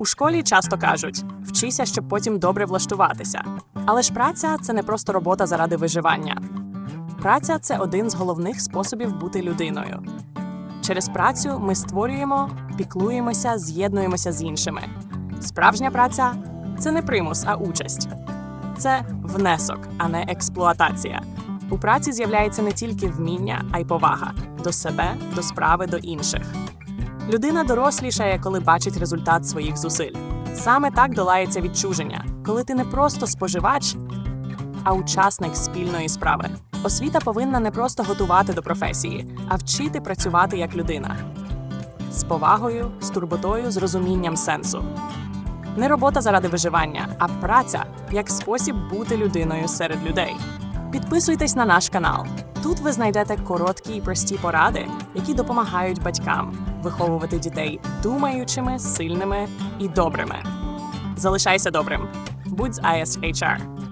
У школі часто кажуть: вчися, щоб потім добре влаштуватися. Але ж праця це не просто робота заради виживання. Праця це один з головних способів бути людиною. Через працю ми створюємо, піклуємося, з'єднуємося з іншими. Справжня праця це не примус, а участь. Це внесок, а не експлуатація. У праці з'являється не тільки вміння, а й повага до себе, до справи, до інших. Людина дорослішає, коли бачить результат своїх зусиль. Саме так долається відчуження, коли ти не просто споживач, а учасник спільної справи. Освіта повинна не просто готувати до професії, а вчити працювати як людина з повагою, з турботою, з розумінням сенсу. Не робота заради виживання, а праця як спосіб бути людиною серед людей. Підписуйтесь на наш канал. Тут ви знайдете короткі і прості поради, які допомагають батькам виховувати дітей думаючими, сильними і добрими. Залишайся добрим. Будь з ISHR.